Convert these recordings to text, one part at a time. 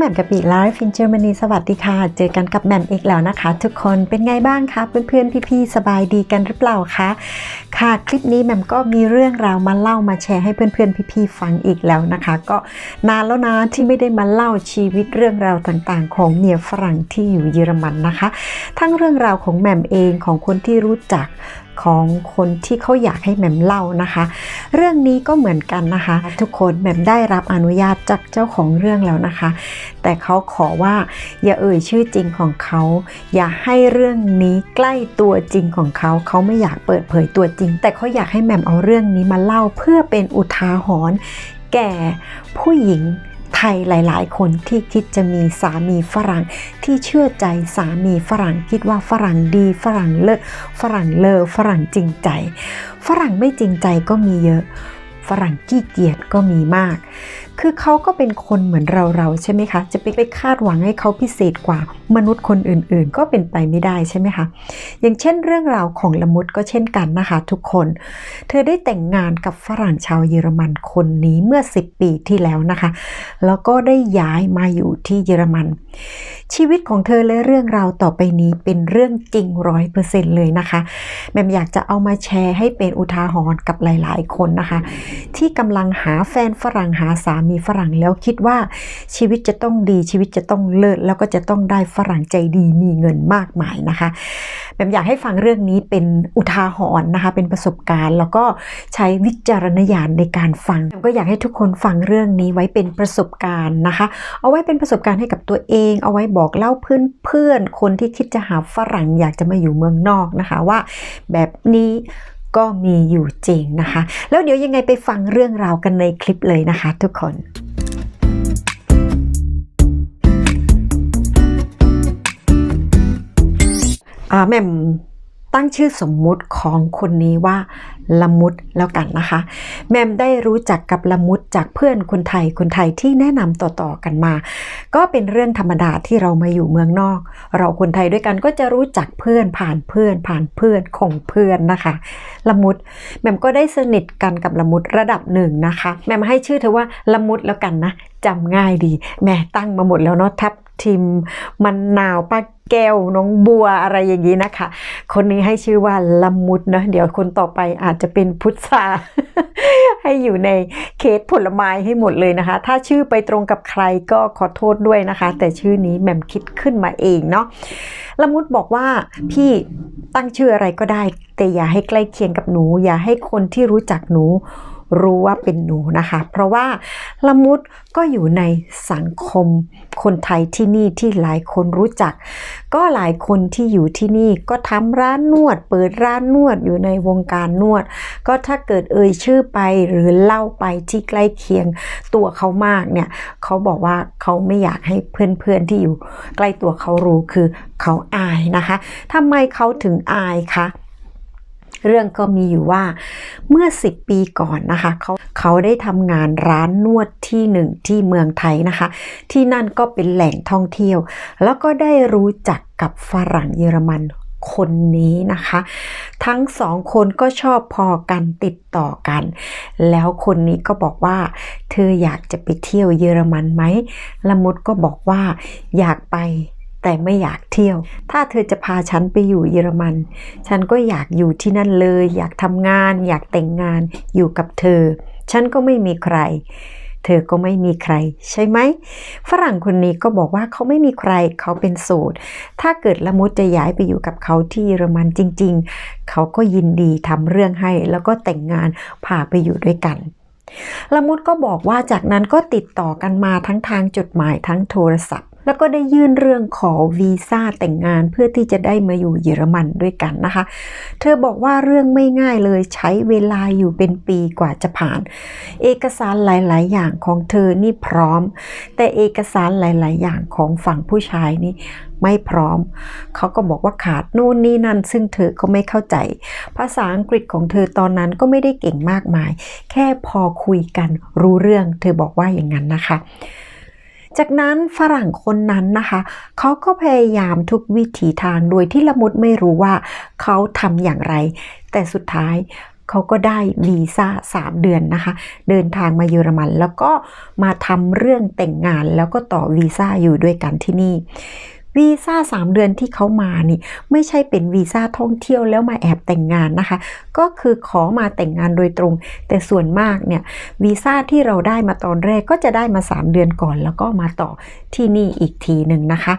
แหม่มกะปิไลฟ์อินเจอร์มนีสวัสดีค่ะ เจอกันกับแหม่มอีกแล้วนะคะ ทุกคนเป็นไงบ้างคะเพื่อนๆพี่ๆสบายดีกันหรือเปล่าคะค่ะคลิปนี้แหม่มก็มีเรื่องราวมาเล่ามาแชร์ให้เพื่อนๆพี่ๆฟังอีกแล้วนะคะ ก็นานแล้วนะที่ไม่ได้มาเล่าชีวิตเรื่องราวต่างๆ ของเมียฝรั่งที่อยู่เยอรมันนะคะ ทั้งเรื่องราวของแหม่มเองของคนที่รู้จัก ของคนที่เขาอยากให้แหม่มเล่านะคะ เรื่องนี้ก็เหมือนกันนะคะ ทุกคนแหม่มได้รับอนุญาตจากเจ้าของเรื่องแล้วนะคะ แต่เขาขอว่าอย่าเอ่ยชื่อจริงของเขา อย่าให้เรื่องนี้ใกล้ตัวจริงของเขา เขาไม่อยากเปิดเผยตัวจริง แต่เขาอยากให้แหม่มเอาเรื่องนี้มาเล่าเพื่อเป็นอุทาหรณ์แก่ผู้หญิง ทยหลาย ๆ คนที่คิดจะมีสามีฝรั่ง ที่เชื่อใจสามีฝรั่ง คิดว่าฝรั่งดีฝรั่งเลิศฝรั่งเลอฝรั่งจริงใจ ฝรั่งไม่จริงใจก็มีเยอะ ฝรั่งขี้เกียจก็มีมาก คือเขาก็เป็นคนเหมือนเราเราใช่ไหมคะ จะไปไปคาดหวังให้เขาพิเศษกว่ามนุษย์คนอื่นๆ ก็เป็นไปไม่ได้ใช่ไหมคะ อย่างเช่นเรื่องราวของละมุดก็เช่นกันนะคะ ทุกคน เธอได้แต่งงานกับฝรั่งชาวเยอรมันคนนี้เมื่อ 10 ปีที่แล้วนะคะ แล้วก็ได้ย้ายมาอยู่ที่เยอรมัน ชีวิตของเธอและเรื่องราวต่อไปนี้เป็นเรื่องจริงร้อยเปอร์เซ็นต์เลยนะคะแม่มอยากจะเอามาแชร์ให้เป็นอุทาหรณ์กับหลาย ๆ คนนะคะ ที่กำลังหาแฟนฝรั่งหาสามีฝรั่งแล้วคิดว่าชีวิตจะต้องดีชีวิตจะต้องเลิศแล้วก็จะต้องได้ฝรั่งใจดีมีเงินมากมายนะคะแหม่มอยากให้ฟังเรื่องนี้เป็นอุทาหรณ์นะคะเป็นประสบการณ์ แล้วก็ใช้วิจารณญาณในการฟังแหม่มก็อยากให้ทุกคนฟังเรื่องนี้ไว้เป็นประสบการณ์นะคะ เอาไว้เป็นประสบการณ์ให้กับตัวเอง เอาไว้บอกเล่าเพื่อนเพื่อนๆคนที่คิดจะหาฝรั่งอยากจะมาอยู่เมืองนอกนะคะว่าแบบนี้ ก็มีอยู่จริงนะคะ แล้วเดี๋ยวยังไงไปฟังเรื่องราวกันในคลิปเลยนะคะทุกคนอ่าแม่ ตั้งชื่อสมมุติของคนนี้ว่าละมุดแล้วกันนะคะ แมมได้รู้จักกับละมุดจากเพื่อนคนไทยคนไทยที่แนะนำต่อๆกันมา ก็เป็นเรื่องธรรมดาที่เรามาอยู่เมืองนอก เราคนไทยด้วยกันก็จะรู้จักเพื่อนผ่านเพื่อนผ่านเพื่อนของเพื่อนนะคะละมุดแมมก็ได้สนิทกันกับละมุดระดับหนึ่งนะคะ แมมให้ชื่อเธอว่าละมุดแล้วกันนะจำง่ายดีแม่ตั้งมาหมดแล้วเนาะทับทิมมันนาวปา แก้วน้องบัวอะไรอย่างนี้นะคะ คนนี้ให้ชื่อว่าละมุดนะเดี๋ยวคนต่อไปอาจจะเป็นพุทธาให้อยู่ในเคสผลไม้ให้หมดเลยนะคะ ถ้าชื่อไปตรงกับใครก็ขอโทษด้วยนะคะ แต่ชื่อนี้แหม่มคิดขึ้นมาเองเนาะละมุดบอกว่าพี่ตั้งชื่ออะไรก็ได้ แต่อย่าให้ใกล้เคียงกับหนู อย่าให้คนที่รู้จักหนู รู้ว่าเป็นหนูนะคะ เพราะว่าละมุดก็อยู่ในสังคมคนไทยที่นี่ที่หลายคนรู้จัก ก็หลายคนที่อยู่ที่นี่ก็ทำร้านนวด เปิดร้านนวดอยู่ในวงการนวด ก็ถ้าเกิดเอ่ยชื่อไปหรือเล่าไปที่ใกล้เคียงตัวเขามากเนี่ยเขาบอกว่าเขาไม่อยากให้เพื่อนๆที่อยู่ ใกล้ตัวเขารู้คือเขาอายนะคะทำไมเขาถึงอายคะ เรื่องก็มีอยู่ว่าเมื่อ 10 ปีก่อนนะคะเขาเขาได้ทำงานร้านนวดที่หนึ่งที่เมืองไทยนะคะ ที่นั่นก็เป็นแหล่งท่องเที่ยว แล้วก็ได้รู้จักกับฝรั่งเยอรมันคนนี้นะคะ ทั้งสองคนก็ชอบพอกันติดต่อกัน แล้วคนนี้ก็บอกว่า เธออยากจะไปเที่ยวเยอรมันไหมละมุดก็บอกว่าอยากไป แต่ไม่อยากเที่ยว ถ้าเธอจะพาฉันไปอยู่เยอรมัน ฉันก็อยากอยู่ที่นั่นเลย อยากทำงาน อยากแต่งงานอยู่กับเธอ ฉันก็ไม่มีใคร เธอก็ไม่มีใคร ใช่ไหม ฝรั่งคนนี้ก็บอกว่าเขาไม่มีใคร เขาเป็นโสด ถ้าเกิดละมุดจะย้ายไปอยู่กับเขาที่เยอรมันจริง ๆ เขาก็ยินดีทำเรื่องให้ แล้วก็แต่งงานพาไปอยู่ด้วยกันละมุดก็บอกว่าจากนั้นก็ติดต่อกันมาทั้งทางจดหมายทั้งโทรศัพท์ แล้วก็ได้ยื่นเรื่องขอวีซ่าแต่งงานเพื่อที่จะได้มาอยู่เยอรมันด้วยกันนะคะ เธอบอกว่าเรื่องไม่ง่ายเลยใช้เวลาอยู่เป็นปีกว่าจะผ่าน เอกสารหลาย ๆ อย่างของเธอนี่พร้อม แต่เอกสารหลาย ๆ อย่างของฝั่งผู้ชายนี่ไม่พร้อม เขาก็บอกว่าขาดนู่นนี่นั่น ซึ่งเธอก็ไม่เข้าใจ ภาษาอังกฤษของเธอตอนนั้นก็ไม่ได้เก่งมากมาย แค่พอคุยกันรู้เรื่อง เธอบอกว่าอย่างนั้นนะคะ จากนั้นฝรั่งคนนั้นนะคะเขาก็พยายามทุกวิถีทางโดยที่ละมุดไม่รู้ว่าเขาทำอย่างไร แต่สุดท้ายเขาก็ได้วีซ่า3 เดือนนะคะ เดินทางมาเยอรมัน แล้วก็มาทำเรื่องแต่งงานแล้วก็ต่อวีซ่าอยู่ด้วยกันที่นี่ วีซ่า3 เดือนที่เขามานี่ ไม่ใช่เป็นวีซ่าท่องเที่ยวแล้วมาแอบแต่งงานนะคะ ก็คือขอมาแต่งงานโดยตรง แต่ส่วนมากเนี่ยวีซ่าที่เราได้มาตอนแรกก็จะได้มา 3 เดือนก่อน แล้วก็มาต่อที่นี่อีกทีหนึ่งนะคะ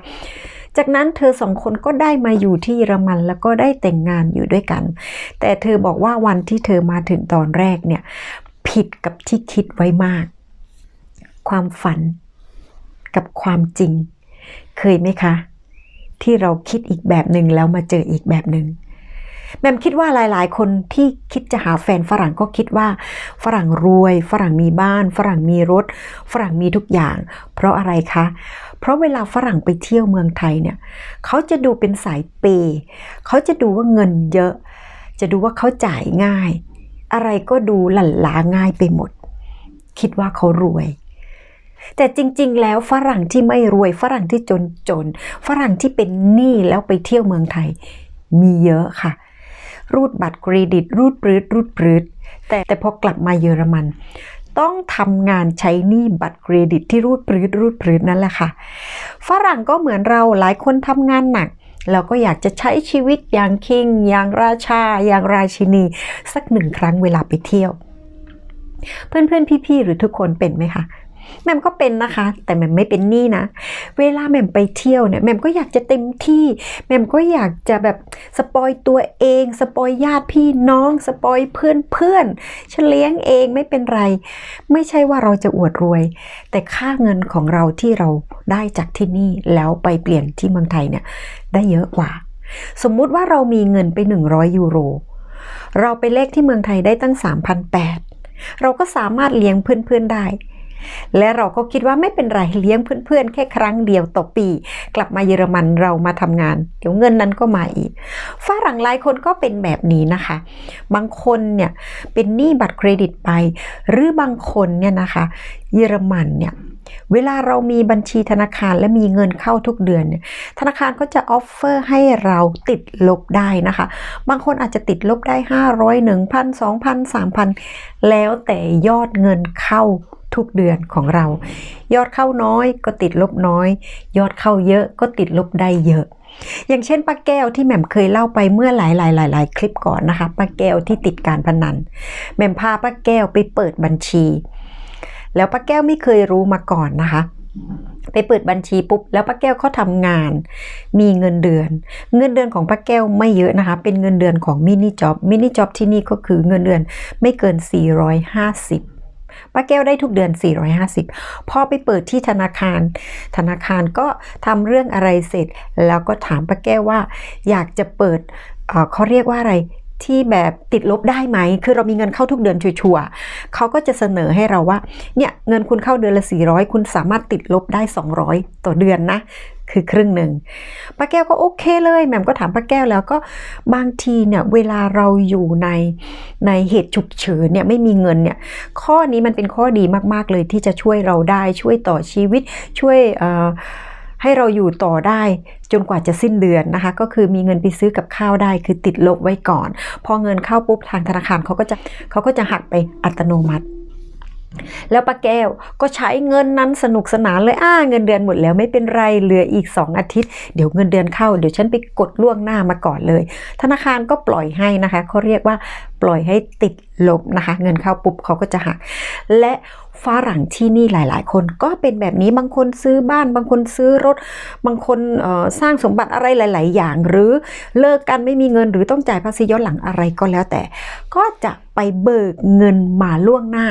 จากนั้นเธอสองคนก็ได้มาอยู่ที่เยอรมันแล้วก็ได้แต่งงานอยู่ด้วยกัน แต่เธอบอกว่าวันที่เธอมาถึงตอนแรกเนี่ยผิดกับที่คิดไว้มาก ความฝันกับความจริง เคยไหมคะ ที่เราคิดอีกแบบหนึ่งแล้วมาเจออีกแบบหนึ่งแมมคิดว่าหลาย ๆ คนที่คิดจะหาแฟนฝรั่งก็คิดว่า ฝรั่งรวย ฝรั่งมีบ้าน ฝรั่งมีรถ ฝรั่งมีทุกอย่าง เพราะอะไรคะ เพราะเวลาฝรั่งไปเที่ยวเมืองไทยเนี่ยเขาจะดูเป็นสายเปย์เขาจะดูว่าเงินเยอะ จะดูว่าเขาจ่ายง่าย อะไรก็ดูหลั่นลาง่ายไปหมด คิดว่าเขารวย แต่จริง ๆ แล้วฝรั่งที่ไม่รวยฝรั่งที่จนจน ฝรั่งที่เป็นหนี้แล้วไปเที่ยวเมืองไทย มีเยอะค่ะ รูดบัตรเครดิต รูดปรืดรูดปรืดแต่แต่พอกลับมาเยอรมัน ต้องทำงานใช้หนี้บัตรเครดิตที่รูดปรืดรูดปรืดนั่นแหละค่ะ ฝรั่งก็เหมือนเราหลายคนทำงานหนักเราก็อยากจะใช้ชีวิตอย่างคิง อย่างราชา อย่างราชินี สักหนึ่งครั้งเวลาไปเที่ยว เพื่อนๆ พี่ๆ หรือทุกคนเป็นไหมคะ แม่มก็เป็นนะคะ แต่แม่มไม่เป็นหนี้นะ เวลาแม่มไปเที่ยวเนี่ยแม่มก็อยากจะเต็มที่ แม่มก็อยากจะแบบสปอยตัวเอง สปอยญาติพี่น้อง สปอยเพื่อนเพื่อนฉันเลี้ยงเองไม่เป็นไร ไม่ใช่ว่าเราจะอวดรวย แต่ค่าเงินของเราที่เราได้จากที่นี่แล้วไปเปลี่ยนที่เมืองไทยเนี่ยได้เยอะกว่า สมมุติว่าเรามีเงินไป 100 ยูโร เราไปเลขที่เมืองไทยได้ตั้ง 3,800เราก็สามารถเลี้ยงเพื่อนๆได้ และเราก็คิดว่าไม่เป็นไรเลี้ยงเพื่อนๆ แค่ครั้งเดียวต่อปี กลับมาเยอรมันเรามาทำงาน เดี๋ยวเงินนั้นก็มาอีกฝรั่งหลายคนก็เป็นแบบนี้นะคะ บางคนเนี่ยเป็นหนี้บัตรเครดิตไป หรือบางคนเนี่ยนะคะเยอรมันเนี่ยเวลาเรามีบัญชีธนาคารและมีเงินเข้าทุกเดือน ธนาคารก็จะออฟเฟอร์ให้เราติดลบได้นะคะ บางคนอาจจะติดลบได้ 500 1,000 2,000 3,000 แล้วแต่ยอดเงินเข้า ทุกเดือนของเรา ยอดเข้าน้อยก็ติดลบน้อย ยอดเข้าเยอะก็ติดลบได้เยอะ อย่างเช่นป้าแก้วที่แหม่มเคยเล่าไปเมื่อหลายหลายหลายหลายคลิปก่อนนะคะป้าแก้วที่ติดการพนันแหม่มพาป้าแก้วไปเปิดบัญชี แล้วป้าแก้วไม่เคยรู้มาก่อนนะคะไปเปิดบัญชีปุ๊บแล้วป้าแก้วเขาทำงาน มีเงินเดือน เงินเดือนของป้าแก้วไม่เยอะนะคะ เป็นเงินเดือนของมินิจ็อบมินิจ็อบที่นี่ก็คือเงินเดือนไม่เกิน 450 ป้าแก้วได้ทุกเดือน 450 พอไปเปิดที่ธนาคาร ธนาคารก็ทำเรื่องอะไรเสร็จ แล้วก็ถามป้าแก้วว่า อยากจะเปิดเเขาเรียกว่าอะไร ที่แบบติดลบได้ไหม คือเรามีเงินเข้าทุกเดือนชัวร์ๆเขาก็จะเสนอให้เราว่า เนี่ยเงินคุณเข้าเดือนละ 400 คุณสามารถติดลบได้ 200 ต่อเดือนนะ คือครึ่งหนึ่งป้าแก้วก็โอเคเลยแหม่มก็ถามป้าแก้วแล้วก็บางทีเนี่ยเวลาเราอยู่ในในเหตุฉุกเฉินเนี่ยไม่มีเงินเนี่ยข้อนี้มันเป็นข้อดีมากๆเลยที่จะช่วยเราได้ช่วยต่อชีวิตช่วยเอ่อ ให้เราอยู่ต่อได้จนกว่าจะสิ้นเดือนนะคะ ก็คือมีเงินไปซื้อกับข้าวได้คือติดลบไว้ก่อน พอเงินเข้าปุ๊บทางธนาคารเขาก็จะเขาก็จะหักไปอัตโนมัติแล้วป้าแก้วก็ใช้เงินนั้นสนุกสนานเลยอ้าเงินเดือนหมดแล้วไม่เป็นไรเหลืออีก 2 อาทิตย์ เดี๋ยวเงินเดือนเข้าเดี๋ยวฉันไปกดล่วงหน้ามาก่อนเลย ธนาคารก็ปล่อยให้นะคะเขาเรียกว่าปล่อยให้ติดลบนะคะ เงินเข้าปุ๊บเขาก็จะหักและ ฝรั่งที่นี่หลาย ๆ คนก็เป็นแบบนี้บางคนซื้อบ้าน บางคนซื้อรถ บางคนสร้างสมบัติอะไรหลาย ๆ อย่าง หรือเลิกกันไม่มีเงินหรือต้องจ่ายภาษีย้อนหลังอะไรก็แล้วแต่ ก็จะไปเบิกเงินมาล่วงหน้า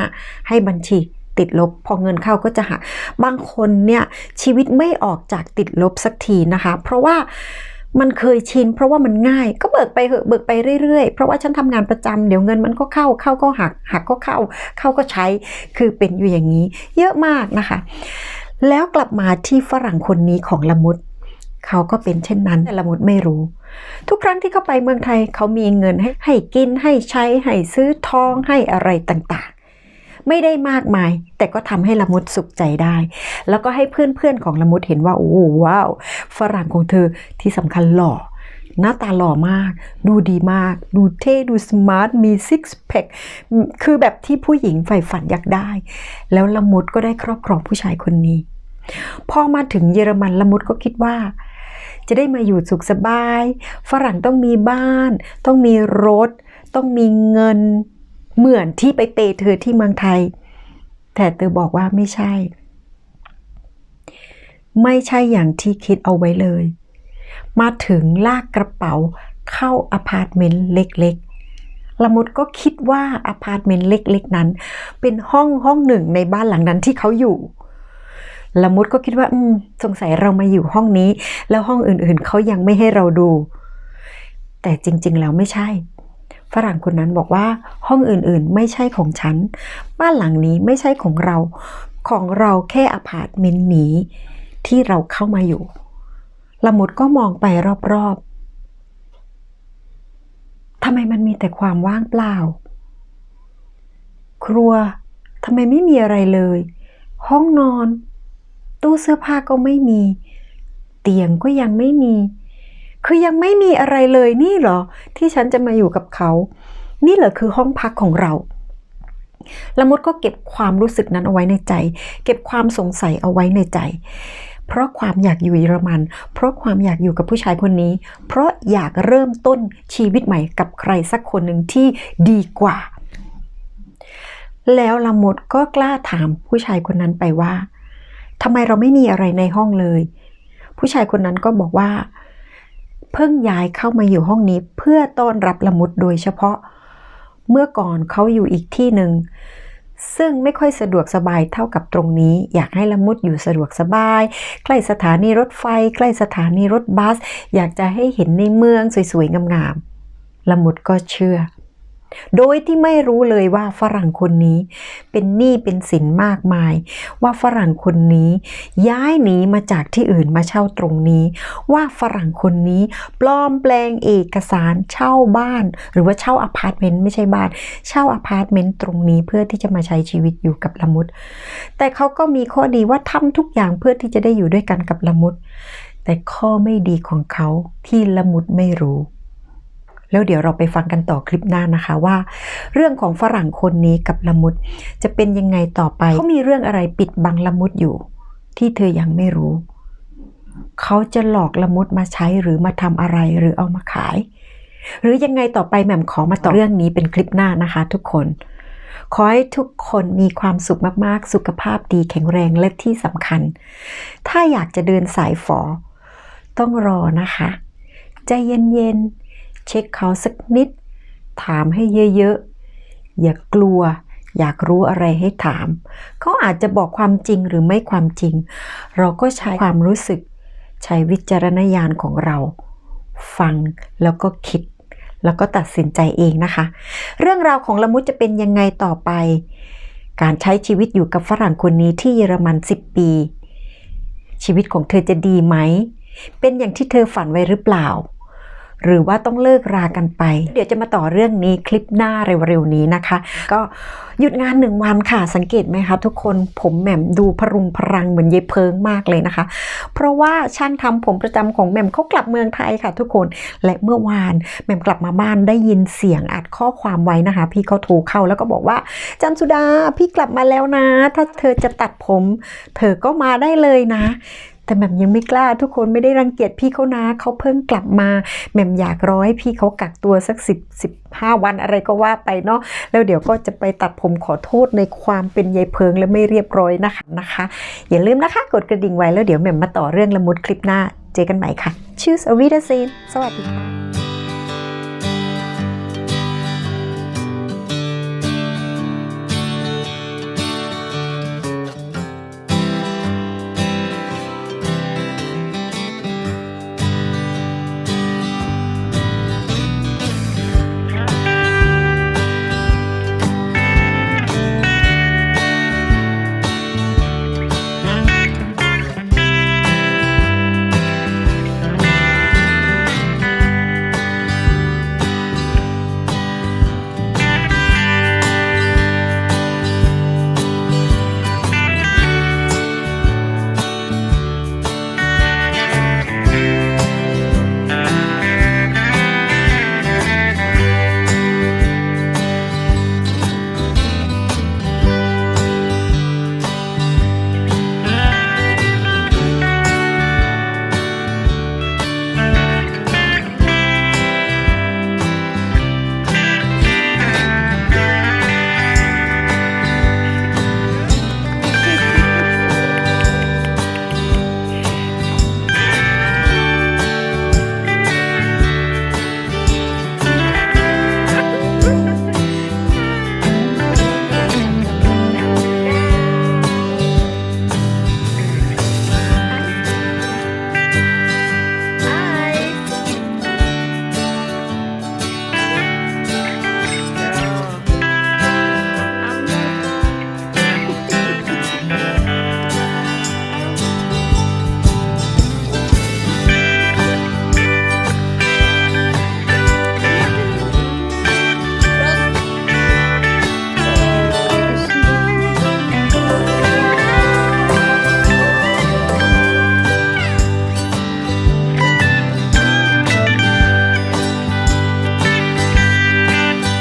ให้บัญชีติดลบ พอเงินเข้าก็จะหักบางคนเนี่ยชีวิตไม่ออกจากติดลบสักทีนะคะ เพราะว่า มันเคยชินเพราะว่ามันง่าย ก็เบิกไปเหอะเบิกไปเรื่อยๆ เพราะว่าฉันทำงานประจำเดี๋ยวเงินมันก็เข้าเข้าก็หักหักก็เข้า เข้าก็ใช้คือเป็นอยู่อย่างนี้ เยอะมากนะคะ แล้วกลับมาที่ฝรั่งคนนี้ของละมุดเขาก็เป็นเช่นนั้นแต่ละมุดไม่รู้ ทุกครั้งที่เขาไปเมืองไทยเขามีเงินให้ให้กินให้ใช้ให้ซื้อทองให้อะไรต่างๆ ไม่ได้มากมาย แต่ก็ทำให้ละมุดสุขใจได้ แล้วก็ให้เพื่อนๆของละมุดเห็นว่าโอ้ว้าวฝรั่งของเธอที่สำคัญหล่อหน้าตาหล่อมาก ดูดีมาก ดูเท่ ดูสมาร์ท มีซิกแพค คือแบบที่ผู้หญิงใฝ่ฝันอยากได้ แล้วละมุดก็ได้ครอบครองผู้ชายคนนี้ พอมาถึงเยอรมันละมุดก็คิดว่า จะได้มาอยู่สุขสบาย ฝรั่งต้องมีบ้าน ต้องมีรถ ต้องมีเงิน เหมือนที่ไปเตะเธอที่เมืองไทย แต่เธอบอกว่าไม่ใช่ ไม่ใช่อย่างที่คิดเอาไว้เลย มาถึงลากกระเป๋าเข้าอพาร์ตเมนต์เล็กๆ ละมุดก็คิดว่าอพาร์ตเมนต์เล็กๆ นั้น เป็นห้องห้องหนึ่งในบ้านหลังนั้นที่เขาอยู่ละมุดก็คิดว่าอืมสงสัยเรามาอยู่ห้องนี้ แล้วห้องอื่นๆเขายังไม่ให้เราดู แต่จริง ๆ แล้วไม่ใช่ ฝรั่งคนนั้นบอกว่าห้องอื่นๆไม่ใช่ของฉัน บ้านหลังนี้ไม่ใช่ของเรา ของเราแค่อพาร์ตเมนต์นี้ ที่เราเข้ามาอยู่ละมุดก็มองไปรอบๆทำไมมันมีแต่ความว่างเปล่า ครัวทำไมไม่มีอะไรเลย ห้องนอน ตู้เสื้อผ้าก็ไม่มี เตียงก็ยังไม่มี คือยังไม่มีอะไรเลยนี่เหรอ ที่ฉันจะมาอยู่กับเขา นี่เหรอคือห้องพักของเราละมุดก็เก็บความรู้สึกนั้นเอาไว้ในใจ เก็บความสงสัยเอาไว้ในใจ เพราะความอยากอยู่เยอรมัน เพราะความอยากอยู่กับผู้ชายคนนี้ เพราะอยากเริ่มต้นชีวิตใหม่กับใครสักคนหนึ่งที่ดีกว่า แล้วละมุดก็กล้าถามผู้ชายคนนั้นไปว่าทำไมเราไม่มีอะไรในห้องเลย ผู้ชายคนนั้นก็บอกว่า เพิ่งย้ายเข้ามาอยู่ห้องนี้เพื่อต้อนรับละมุดโดยเฉพาะ เมื่อก่อนเขาอยู่อีกที่หนึ่ง ซึ่งไม่ค่อยสะดวกสบายเท่ากับตรงนี้ อยากให้ละมุดอยู่สะดวกสบาย ใกล้สถานีรถไฟ ใกล้สถานีรถบัส อยากจะให้เห็นในเมืองสวยๆงามๆละมุดก็เชื่อ โดยที่ไม่รู้เลยว่าฝรั่งคนนี้เป็นหนี้เป็นสินมากมาย ว่าฝรั่งคนนี้ย้ายหนีมาจากที่อื่นมาเช่าตรงนี้ ว่าฝรั่งคนนี้ปลอมแปลงเอกสารเช่าบ้าน หรือว่าเช่าอพาร์ตเมนต์ไม่ใช่บ้าน เช่าอพาร์ตเมนต์ตรงนี้เพื่อที่จะมาใช้ชีวิตอยู่กับละมุด แต่เขาก็มีข้อดีว่าทำทุกอย่างเพื่อที่จะได้อยู่ด้วยกันกับละมุด แต่ข้อไม่ดีของเขาที่ละมุดไม่รู้ แล้วเดี๋ยวเราไปฟังกันต่อคลิปหน้านะคะว่า เรื่องของฝรั่งคนนี้กับละมุด จะเป็นยังไงต่อไปเขามีเรื่องอะไรปิดบังละมุดอยู่ ที่เธอยังไม่รู้เขาจะหลอกละมุดมาใช้หรือมาทำอะไรหรือเอามาขาย หรือยังไงต่อไปแหม่มขอมาต่อเรื่องนี้เป็นคลิปหน้านะคะทุกคน ขอให้ทุกคนมีความสุขมากๆ สุขภาพดีแข็งแรงและที่สำคัญ ถ้าอยากจะเดินสายฝอ ต้องรอนะคะ ใจเย็นๆ เช็คเขาสักนิด ถามให้เยอะๆ อย่ากลัว อยากรู้อะไรให้ถาม เขาอาจจะบอกความจริงหรือไม่ความจริง เราก็ใช้ความรู้สึก ใช้วิจารณญาณของเรา ฟังแล้วก็คิด แล้วก็ตัดสินใจเองนะคะ เรื่องราวของละมุดจะเป็นยังไงต่อไป การใช้ชีวิตอยู่กับฝรั่งคนนี้ที่เยอรมัน 10 ปี ชีวิตของเธอจะดีไหม เป็นอย่างที่เธอฝันไว้หรือเปล่า หรือว่าต้องเลิกรากันไป เดี๋ยวจะมาต่อเรื่องนี้คลิปหน้าเร็วๆนี้นะคะ ก็หยุดงานหนึ่งวันค่ะ สังเกตไหมคะทุกคนผมแหม่มดูพรุงพรังเหมือนเยเพิงมากเลยนะคะ เพราะว่าช่างทำผมประจำของแหม่มเขากลับเมืองไทยค่ะทุกคนและเมื่อวานแหม่มกลับมาบ้านได้ยินเสียงอัดข้อความไว้นะคะ พี่เขาโทรเข้าแล้วก็บอกว่าจันสุดาพี่กลับมาแล้วนะ ถ้าเธอจะตัดผม เธอก็มาได้เลยนะ แต่แหม่มยังไม่กล้าทุกคนไม่ได้รังเกียจพี่เขานะเขาเพิ่งกลับมาแหม่มอยากรอให้พี่เขากักตัวสักสิบสิบห้าวันอะไรก็ว่าไปเนาะแล้วเดี๋ยวก็จะไปตัดผมขอโทษในความเป็นยายเพิงและไม่เรียบร้อยนะคะนะคะ อย่าลืมนะคะกดกระดิ่งไว้แล้วเดี๋ยวแหม่มมาต่อเรื่องละมุดคลิปหน้าเจอกันใหม่ค่ะชื่อสวีดาซีนสวัสดีค่ะ